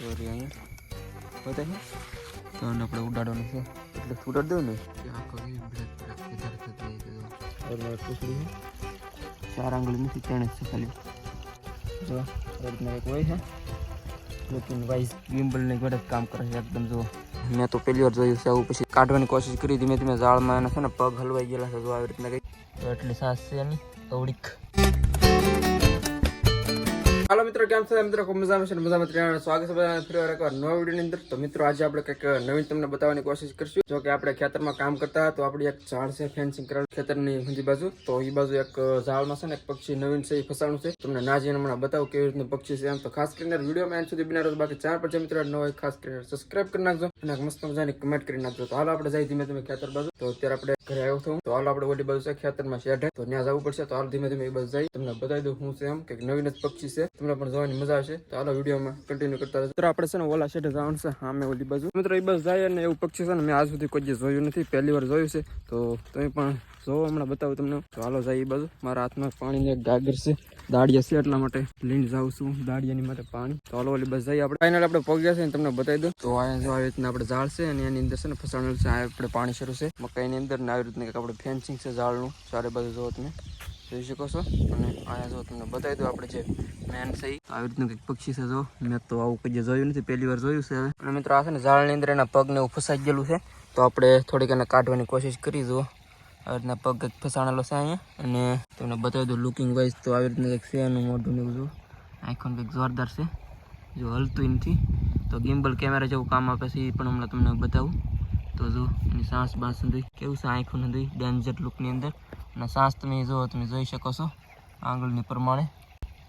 Sorry અહીંયા. બતાવી તો આપણે ઉડાડવાનું છે. એટલે ઉડાડ દઉં ને ચાર આંગળી નથી ત્રણ જ છે ખાલી. જો આ એક હોય છે લેકિન વાઇસ ગિમ્બલ ને ગળે કામ કરે છે એકદમ જો. મેં તો પહેલી વાર જોયું છે આવું પછી કાઢવાની કોશિશ કરી ધીમે ધીમે ઝાડમાં એના છે ને પગ હલવાઈ ગયેલા છે જો આવી રીતના કંઈક તો એટલી સાસ છે એની અવડીક હાલો મિત્રો, કેમ છો? મિત્રો, ખૂબ મજામાં છે મજામાં ત્રણ સ્વાગત છે બધાને. ફરી વાર એકવાર નવા વિડીયોની અંદર. તો મિત્રો, આજે આપણે કંઈક નવીન તમને બતાવવાની કોશિશ કરીશું. જો કે આપણે ખેતરમાં કામ કરતા તો આપણી એક ઝાડ છે, ફેન્સિંગ કરેલું ખેતરની ઊંધી બાજુ. તો એ બાજુ એક ઝાડમાં છે ને એક પક્ષી નવીન છે એ ફસાણું છે. તમને ના જઈને હમણાં બતાવું કેવી રીતનું પક્ષી છે એમ. તો ખાસ કરીને વિડીયોમાં એન્ડ સુધી બિના રહો. બાકી ચાર પર જે મિત્રો ન હોય ખાસ કરીને સબસ્ક્રાઇબ કરી નાખજો અને મસ્ત મજાની કમેન્ટ કરી નાખજો. તો હાલો આપણે જઈ ધીમે ધીમે ખેતર બાજુ. તો અત્યારે આપણે ઘરે આવ્યો છું તો હાલો આપણે ઓલી બાજુ છે, ખેતરમાં શેઢ. તો ત્યાં જવું પડશે. તો હાલ ધીમે ધીમે એ બાજુ જઈ તમને બતાવી દઉં હું છે એમ કે નવીન જ પક્ષી છે. તમને પણ જોવાની મજા આવશે. તો હાલો વિડીયોમાં કન્ટિન્યુ કરતા રહેજો. મિત્રો, આપણે છે ને ઓલા શેઠે જવાનું છે, સામે ઓલી બાજુ. મિત્રો એ બસ જાય અને એવું પક્ષી છે ને મેં આજ સુધી કોઈ જોયું નથી, પહેલી વાર જોયું છે. તો તમે પણ જોવો હમણાં બતાવું તમને. હાલો જાય એ બાજુ. મારા હાથમાં પાણીની એક ગાગર છે. દાડિયા છે એટલા માટે લઈને જાઉં છું દાડિયાની માટે પાણી. તો ઓલી બસ જઈએ આપણે. ફાઇનલ આપણે પગ્યા છે તમને બતાવી દઉં. તો અહીંયા જો આવી રીતના આપણે ઝાડ છે અને એની અંદર છે ને ફસાણેલું છે. આ આપણે પાણી શરૂ છે. મકાઈની અંદર ને આવી રીતના આપણે ફેન્સિંગ છે ઝાડનું. ચારે બાજુ જોવો તમે. જોઈ શકો છો? અને અહીંયા જો તમને બતાવી દઉં આપણે જે મેન છે આવી રીતનું કંઈક પક્ષી છે જો. મેં તો આવું કંઈ જોયું નથી, પહેલી વાર જોયું છે હવે. અને મિત્રો આ છે ને ઝાડની અંદર એના પગને એવું ફસાઈ ગયેલું છે. તો આપણે થોડીક એને કાઢવાની કોશિશ કરી જુઓ આવી રીતના પગ કંઈક ફસાણેલો છે અહીંયા. અને તમને બતાવી દઉં લુકિંગ વાઇઝ તો આવી રીતનું કંઈક છે એનું મોઢું ને બધું જો. આઈકોન કંઈક જોરદાર છે. જો હલતું નથી તો ગિમ્બલ કેમેરા જેવું કામ આપે છે એ પણ હમણાં તમને બતાવું. તો જો, એની સાસ બાસ નથી કેવું છે આંખો નથી ડેન્જર લુકની અંદર. અને સાસ તમે જો, તમે જોઈ શકો છો, આંગળની પ્રમાણે.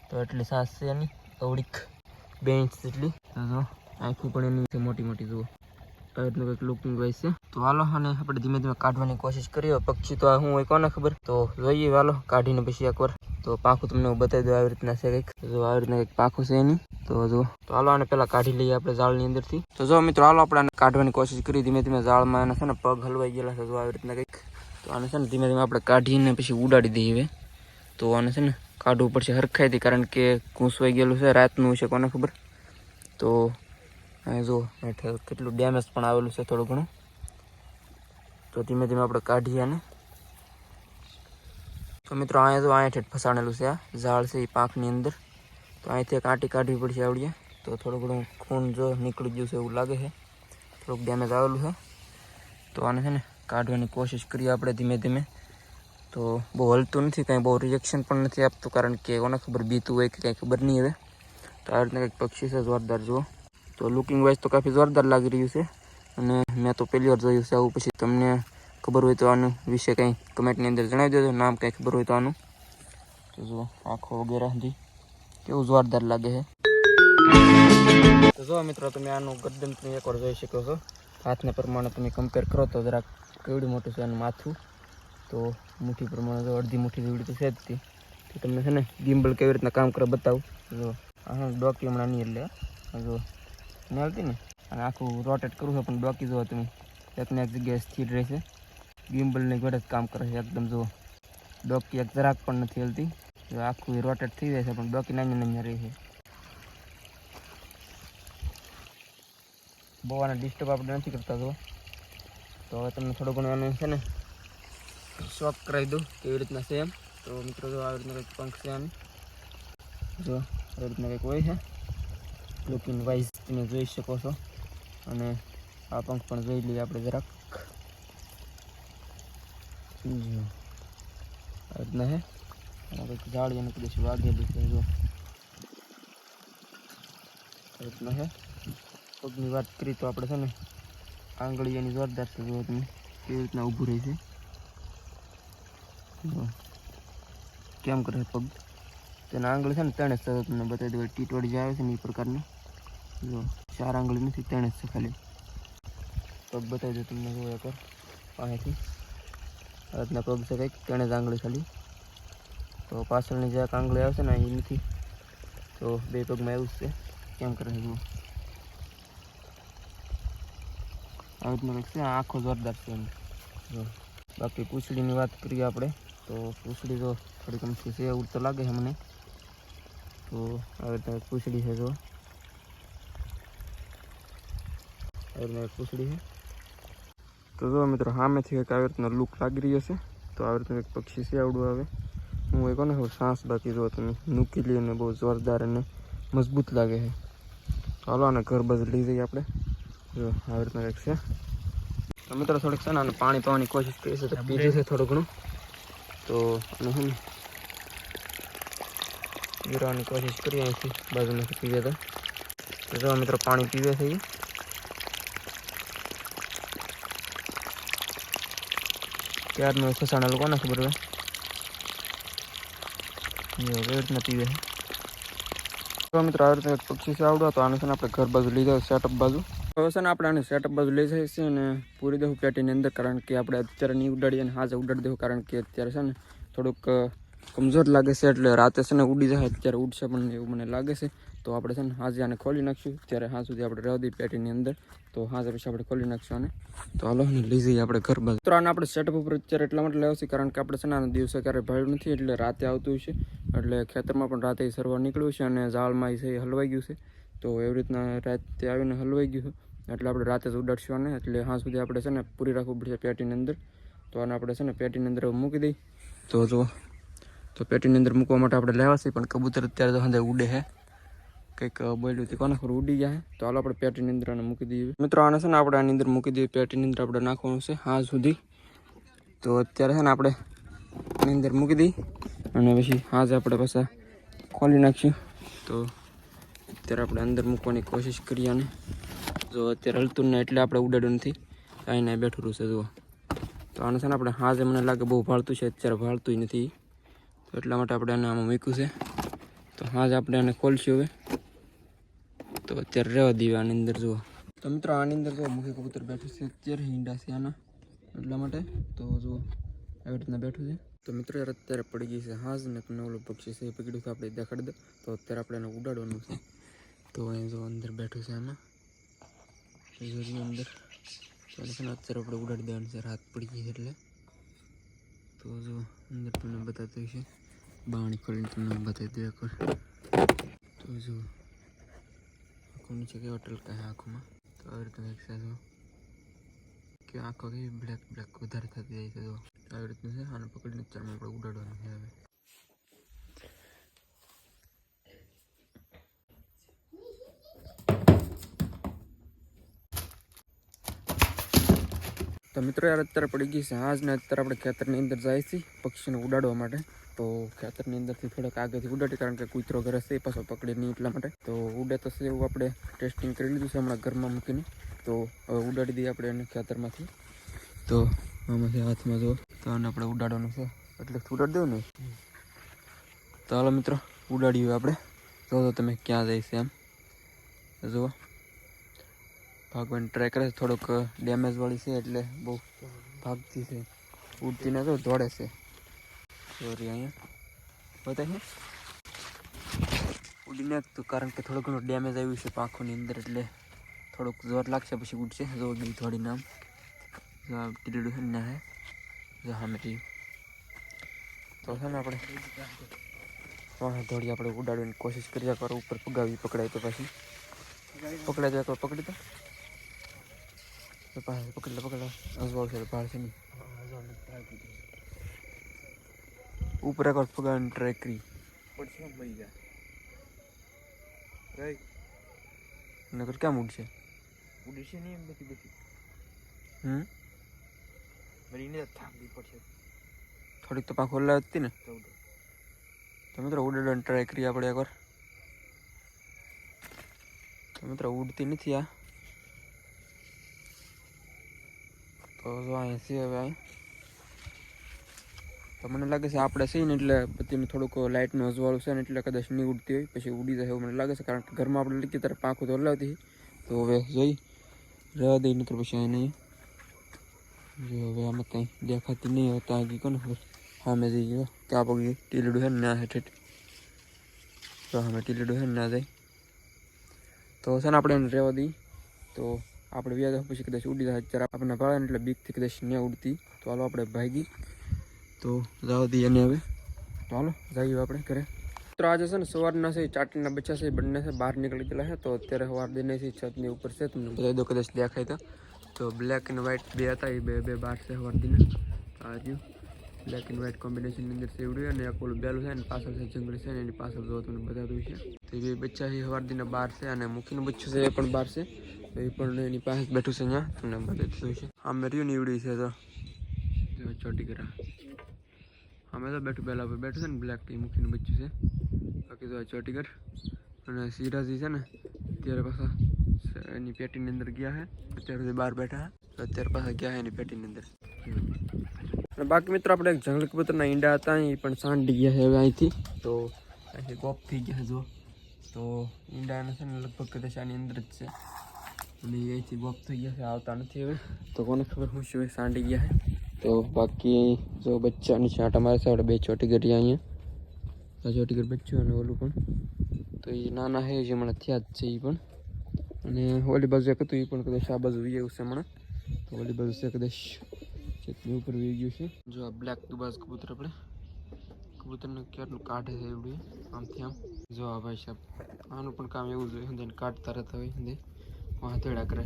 તો એટલી સાસ છે એની અવડીક બે ઇંચ જેટલી. તો જો, આંખું પણ એની મોટી મોટી, જુઓ. એટલું કંઈક લુકિંગ હોય છે. તો હાલો અને આપણે ધીમે ધીમે કાઢવાની કોશિશ કરીએ. પક્ષી તો હું હોય, કોને ખબર? તો જોઈએ, હાલો, કાઢીને પછી એકવાર. તો પાખું તમને હું બતાવી દઉં આવી રીતના છે કંઈક. જો આવી રીતના કંઈક પાકું છે એની. તો જો, તો હાલો આને પહેલાં કાઢી લઈએ આપણે ઝાડની અંદરથી. તો જો મિત્રો, હાલો આપણે કાઢવાની કોશિશ કરી. ધીમે ધીમે ઝાડમાં એના છે ને પગ હલવાઈ ગયેલા છે જો આવી રીતના કંઈક. તો આને છે ને ધીમે ધીમે આપણે કાઢીને પછી ઉડાડી દઈએ હવે. તો આને છે ને કાઢવું પડશે હરખાઈથી, કારણ કે ઘૂંસવાઈ ગયેલું છે, રાતનું છે કોને ખબર? તો જો કેટલું ડેમેજ પણ આવેલું છે થોડું ઘણું. તો ધીમે ધીમે આપણે કાઢીએ આને. તો મિત્રો અહીંયા જો અહીંયા ઠેઠ ફસાણેલું છે આ ઝાડ છે એ પાંખની અંદર તો અહીંથી એક આંટી કાઢવી પડશે આવડીએ તો થોડું ઘણું ખૂન જો નીકળી ગયું છે એવું લાગે છે થોડુંક ડેમેજ આવેલું છે તો આને છે ને, કાઢવાની કોશિશ કરીએ આપણે ધીમે ધીમે। તો બહુ હલતું નથી, કાંઈ બહુ રિએક્શન પણ નથી આપતું, કારણ કે કોને ખબર બીતું હોય કે કાંઈ ખબર નહીં હવે તો આ રીતના કંઈક પક્ષી છે, જોરદાર જુઓ। તો લુકિંગ વાઇઝ તો કાફી જોરદાર લાગી રહ્યું છે, અને મેં તો પહેલી વાર જોયું છે, આવું પછી તમને ખબર હોય તો આનું વિશે કંઈ કમેન્ટની અંદર જણાવી દેજો. નામ કંઈ ખબર હોય તો આનું. તો જુઓ, આંખો વગેરે હતી કેવું જોરદાર લાગે છે. તો જો મિત્રો, તમે આનું ગરદન તમે એકવાર જોઈ શકો છો. હાથને પ્રમાણે તમે કમ્પેર કરો તો જરાક કેવડું મોટું છે એનું માથું. તો મુઠ્ઠી પ્રમાણે જો અડધી મુઠ્ઠી જેવડી તો છે જ તે. તો તમને છે ને ગિમ્બલ કેવી રીતના કામ કરે બતાવું. જો હા ડોકી હમણાં નહીં એટલે. જો નહીં આવતી ને? અને આખું રોટેટ કરવું છે, પણ ડોકી જુઓ તમે. એકને એક જગ્યાએ સ્થિર રહેશે. ગિમ્બલની જોડે જ કામ કરે છે એકદમ જુઓ ડોકી એક જરાક પણ નથી હલતી. આખું રોટેટ થઈ જાય છે, પણ ડોકી નાની નાની રહી છે. બહુ આને ડિસ્ટર્બ આપણે નથી કરતા તો તો હવે તમને થોડું ઘણું એનું છે ને શોખ કરાવી દઉં કેવી રીતના છે એમ. તો મિત્રો, જો આવી રીતના કંઈક પંખ છે આની જો, આવી રીતના કંઈક હોય છે. લુકિંગ વાઇઝ તમે જોઈ શકો છો. અને આ પંખ પણ જોઈ લઈએ આપણે જરાક. જો આ હે? છે આમાં કંઈક જાળીને કદાચ વાગેલી છે જો. રીતના છે પગની વાત કરી તો આપણે છે ને આંગળી એની જોરદાર છે, જો તમે કેવી રીતના ઊભું રહે છે. કેમ કરે પગ? તેના આંગળી છે ને ત્રણે જ તમને બતાવી દઉં ટીટવાડી જે આવે છે ને એ પ્રકારની. જો, ચાર આંગળી નથી ત્રણે જ છે ખાલી. પગ બતાવી દઉં તમને જો એકવાર પાસેથી આ રીતના પગ છે કંઈક ત્રણે જ આંગળી ખાલી તો પાછળની જે એક આંગળી આવે છે ને એ નથી તો બે પગમાં એવું જ છે. કેમ કરે છે જુઓ આવી રીતનું કંઈક છે, આ આખો જોરદાર છે એમ. જો, બાકી પૂંછડીની વાત કરીએ આપણે, તો પૂંછડી તો થોડીક અમથી છે એવું તો લાગે છે મને. તો આવી રીતે પૂંછડી છે, જો. આવી રીતના એક પૂછડી છે. તો જો મિત્રો સામેથી એક આવી રીતનો લુક લાગી રહ્યો છે. તો આવી રીતનું એક પક્ષી છે આવડું આવે. હું એ કોને સાસ બાકી જો તમે નૂકીલી અને બહુ જોરદાર અને મજબૂત લાગે છે. ચાલો આને ઘર બાજુ લઈ જઈએ આપણે. જો આવી રીતના એક છે. તો મિત્રો થોડીક છે ને પાણી પાવાની કોશિશ કરી છે તો પીધું છે થોડું ઘણું. તો અને હું પીવાની કોશિશ કરીએ અહીંથી બાજુમાંથી પીવે તો. તો જો મિત્રો પાણી પીવે છે ઈ. ક્યારનું સસાણા લોકોને ખબર હોય જો કેવી રીતના પીવે છે તો મિત્રો આ રીતે એક પક્ષી છે આવડો તો આને છે ને આપણે ઘર બાજુ લઈ જાવ સેટઅપ બાજુ હવે છે ને આપણે આને સેટઅપ બાજુ લઈ જઈએ છીએ અને પૂરી દેવું પેટીની અંદર કારણ કે આપણે અત્યારે નહીં ઉડાડીએ અને હાજે ઉડાડી દેવું કારણ કે અત્યારે છે ને થોડુંક અ, કમજોર લાગે છે એટલે રાતે છે ને ઉડી જાય અત્યારે ઉડશે પણ એવું મને લાગે છે તો આપણે છે ને હાજે આને ખોલી નાખશું. ત્યારે હા સુધી આપણે રહેવા દઈએ પેટીની અંદર, તો હાજે પછી આપણે ખોલી નાખશું આને. તો હાલો ને, લઈ જઈએ આપણે ઘર બાજુ. તો આને આપણે સેટઅપ ઉપર અત્યારે એટલા માટે લેવા છે, કારણ કે આપણે છે ને આના દિવસે ક્યારે ભર્યું નથી, એટલે રાતે આવતું છે એટલે ખેતરમાં પણ રાતે સરવા નીકળ્યું છે અને ઝાડમાં છે હલવાઈ ગયું છે. તો એવી રીતના રાતે આવીને હલવાઈ ગયું છે. એટલે આપણે રાતે જ ઉડાડશું આને. એટલે હા સુધી આપણે છે ને પૂરી રાખવું પડશે પેટીની અંદર. તો આને આપણે છે ને પેટીની અંદર મૂકી દઈ તો જો તો પેટીની અંદર મૂકવા માટે આપણે લેવાશે પણ કબૂતર અત્યારે તો સાંજે ઉડે છે. કંઈક બોલ્યું હતું કોને ખબર ઉડી જાય તો હાલો આપણે પેટીની અંદર મૂકી દઈએ. મિત્રો, આને છે ને આપણે આની અંદર મૂકી દઈએ. પેટીની અંદર આપણે નાખવાનું છે હા સુધી. તો અત્યારે છે ને આપણે આની અંદર મૂકી દઈએ. અને પછી હાજ આપણે પાછા ખોલી નાખીશું. તો અત્યારે આપણે અંદર મૂકવાની કોશિશ કરીએ અને જો અત્યારે હલતું ને એટલે આપણે ઉડાડ્યું નથી. કાંઈ ના બેઠેલું છે જુઓ. તો આને છે ને આપણે હાજે મને લાગે બહુ ભાળતું છે, અત્યારે ભાળતું નથી. તો એટલા માટે આપણે આને આમાં મૂક્યું છે. તો હાજ આપણે આને ખોલશું હવે. તો અત્યારે રહેવા દઈએ આની અંદર જુઓ તો મિત્રો આની અંદર જો મુખી કબૂતર બેઠું છે અત્યારે હિંડા છે આના એટલા માટે તો જુઓ આવી રીતના બેઠું છે તો મિત્રો યાર અત્યારે પડી ગઈ છે હાજ ને તમને ઓલું પક્ષી છે એ પકડ્યું છે આપણે દેખાડી દો તો અત્યારે આપણે એને ઉડાડવાનું છે તો અહીં જો અંદર બેઠું છે આમાં જોરી અંદર તો એને છે ને અત્યારે આપણે ઉડાડી દેવાનું છે રાત પડી ગઈ છે એટલે તો જો અંદર તમને બતાવતું છે બાણી ખોલીને તમને બતાવી દે એકવાર તો જો આંખો નીચે કેવો ટલકા છે આંખોમાં તો આવી રીતે એક સાથે કે આંખો કેવી બ્લેક બ્લેક વધારે થતી જાય છે જો આવી રીતનું છે આને પકડીને અત્યારમાં આપણે ઉડાડવાનું છે હવે તો મિત્રો યાર અત્યારે પડી ગઈ છે આજ ને અત્યારે આપણે ખેતરની અંદર જાય છે પક્ષીને ઉડાડવા માટે તો ખેતરની અંદરથી થોડાક આગળથી ઉડાડી, કારણ કે કૂતરો ઘરે છે પાછો પકડી નહીં એટલા માટે. તો ઉડે તો છે એવું આપણે ટેસ્ટિંગ કરી લીધું છે હમણાં ઘરમાં મૂકીને. તો હવે ઉડાડી દઈએ આપણે એને ખેતરમાંથી. તો આમાંથી હાથમાં જો તો આને આપણે ઉડાડવાનું છે. એટલે ઉડાડી દઉં ને? તો હાલો મિત્રો ઉડાડ્યું આપણે. જો તો તમે ક્યાં જાય એમ. જુઓ. ભાગવાની ટ્રાય કરે છે, થોડોક ડેમેજ વાળી છે, એટલે બહુ ભાગતી છે. ઉડતી ના તો દોડે છે. સોરી અહીંયા બતાય ઉડીને તો કારણ કે થોડું ઘણું ડેમેજ આવ્યું છે પાંખોની અંદર એટલે થોડુંક જોર લાગશે પછી ઉડશે જો ગઈ થોડી નામ જો આ ટીલું છે ને ના હે જો હા મેં તો છે ને આપણે વાહ દોડી આપણે ઉડાડવાની કોશિશ કરીએ કરો ઉપર પગાવી પકડાય તો પછી પકડાય તો એકવાર પકડી તો તો પાછળ પકડી લે પકડી લે અજવાળ છે ભાળ છે નહીં ઉપર એકવાર પગાવાની ટ્રાય કરી નગર ક્યાં ઉડશે ઉડીશે નહીં એમ બધી બધી હમ મરીને થાકવી પડશે થોડીક તો પાંખો લાવી હતી ને ચૌદ તો મિત્રો ઉડાડવાની ટ્રાય કરી આપણે એકવાર તો મિત્રો ઉડતી નથી આ તો જો અહીં છે હવે અહીં તો મને લાગે છે આપણે છે ને એટલે પછી થોડુંક લાઇટનું અજવાળું છે ને એટલે કદાચ નહીં ઉડતી હોય, પછી ઉડી જાય એવું મને લાગે છે, કારણ કે ઘરમાં આપણે લીધી ત્યારે પાંખું તો હલાવતી તો હવે જોઈ, રહેવા દઈ નીકળ પછી નહીં જો હવે આમાં કંઈ દેખાતી નહીં હવે ત્યાં ગઈ કોને ખબર? સામે જઈ ગયો. ક્યાં પગી ટીલડું છે ને ના હેઠ તો સામે ટીલડું છે ને ના જાય. તો છે ને આપણે એને રહેવા દઈ તો આપણે વ્યાજ પછી કદાચ ઉડી જાય. અત્યારે આપણને ભાડે એટલે બીકથી કદાચ ન ઉડતી. તો હાલો આપણે ભાગી. તો જવા દઈએ એને હવે. તો હાલો જઈએ આપણે ઘરે. તો મિત્રો આજે છે ને સવારના છે ચાટીના બચ્ચા છે એ બંને છે, બહાર નીકળી ગયેલા છે. તો અત્યારે સવાર દિને છે, છતની ઉપર છે, તમને બધા દો કદાચ દેખાય તો. તો બ્લેક એન્ડ વ્હાઇટ બે હતા, એ બે બે બાર છે સવાર દિને આ રહ્યું. બ્લેક એન્ડ વ્હાઇટ કોમ્બિનેશનની અંદર સેવડ્યું અને એક ઓલું બેલું છે ને, પાછળ છે જંગલી છે ને, એની પાછળ જો તમને બતાવ્યું છે. તો એ બે બચ્ચા છે સવાર દિને બાર છે અને મુખીનું બચ્ચું છે, એ પણ બાર છે. તો એ પણ એની પાસે જ બેઠું છે અહીંયા, તમને બતાવી દીધું છે. આ મેર્યું નીવડી છે તો. જો ચોટી કરા અમે તો બેઠું પહેલાં પર બેઠું છે ને બ્લેક ટી મૂકીને બચ્ચું છે બાકી તો આ ચોટીગઢ અને સિરાજી છે ને અત્યારે પાછા સ- એની પેટીની અંદર ગયા છે અત્યારે સુધી બહાર બેઠા છે તો અત્યારે પાછા ગયા છે એની પેટીની અંદર અને બાકી મિત્રો આપણે એક જંગલી કબૂતરના ઈંડા હતા એ પણ સાંડી ગયા છે હવે અહીંથી તો અહીંથી ગોપ થઈ ગયા છે જો તો ઈંડાને છે ને લગભગ કદાચ આની અંદર જ છે અને એ અહીંથી ગોપ થઈ ગયા છે આવતા નથી હવે તો કોને ખબર હું શું એ સાંડી ગયા છે તો બાકી જો બચ્ચાની છાંટ અમારે છે, આપણે બે ચોટી કરી અહીંયા આ ચોટી કરી બચ્ચું અને ઓલું પણ. તો એ નાના છે જે હમણાં થયા જ છે એ પણ. અને ઓલી બાજુ એક હતું એ પણ કદાચ આ બાજુ વી એવું છે હમણાં. તો ઓલી બાજુ છે કદાચ ચેતની ઉપર વી ગયું છે. જો આ બ્લેક દુબાઝ કબૂતર આપણે. કબૂતરને કેટલું કાઢે છે એવડું આમથી આમ જો આ ભાઈ સાહેબ, આનું પણ કામ એવું જોઈએ હંદે કાઢતા રહેતા હોય હંદે વાંધેડા કરે.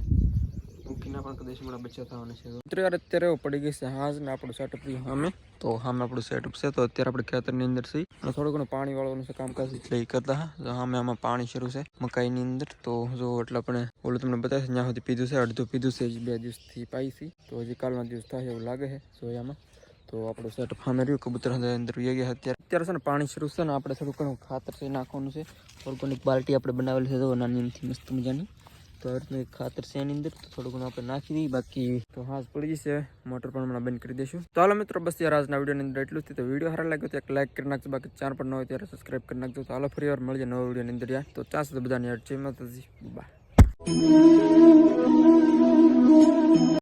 મૂકીના પણ કદાચ હમણાં બચ્ચા થવાના છે મિત્રો યાર અત્યારે એવું પડી ગઈ છે હાજ ને આપણું સેટઅપ સામે તો સામે આપણું સેટઅપ છે તો અત્યારે આપણે ખેતરની અંદર છીએ અને થોડું ઘણું પાણી વાળવાનું છે કામકાજ એટલે એ કરતા હા તો સામે આમાં પાણી શરૂ છે મકાઈની અંદર તો જો એટલે આપણે ઓલું તમને બતાવશે ત્યાં સુધી પીધું છે અડધું પીધું છે હજી બે દિવસથી પાઈ છે તો હજી કાલના દિવસ થાય એવું લાગે છે જોયામાં તો આપણું સેટઅપ સામે રહ્યું કબૂતર અંદર વહી ગયા અત્યારે અત્યારે છે ને પાણી શરૂ છે ને આપણે થોડું ઘણું ખાતર છે એ નાખવાનું છે ઓર્ગોનિક બાલ્ટી આપણે બનાવેલી છે તો નાની એમથી મસ્ત મજાની તો ખાતર છે એની અંદર. તો થોડું ઘણું આપણે નાખી દઈએ. બાકી તો હાથ પડી જશે. મોટર પણ હમણાં બંધ કરી દઈશું. તો હાલો મિત્રો, બસ યાર આજના વિડીયોની અંદર એટલું જ. તો વીડિયો સારા લાગ્યો તો એક લાઈક કરી નાખજો. બાકી ચાર પણ ન હોય ત્યારે સબસ્ક્રાઈબ કરી નાખજો. તો હાલો ફરી વાર મળીએ નવા વિડીયોની અંદર યાર. તો ચાન્સ બધાને યાર, જય માતાજી. બાય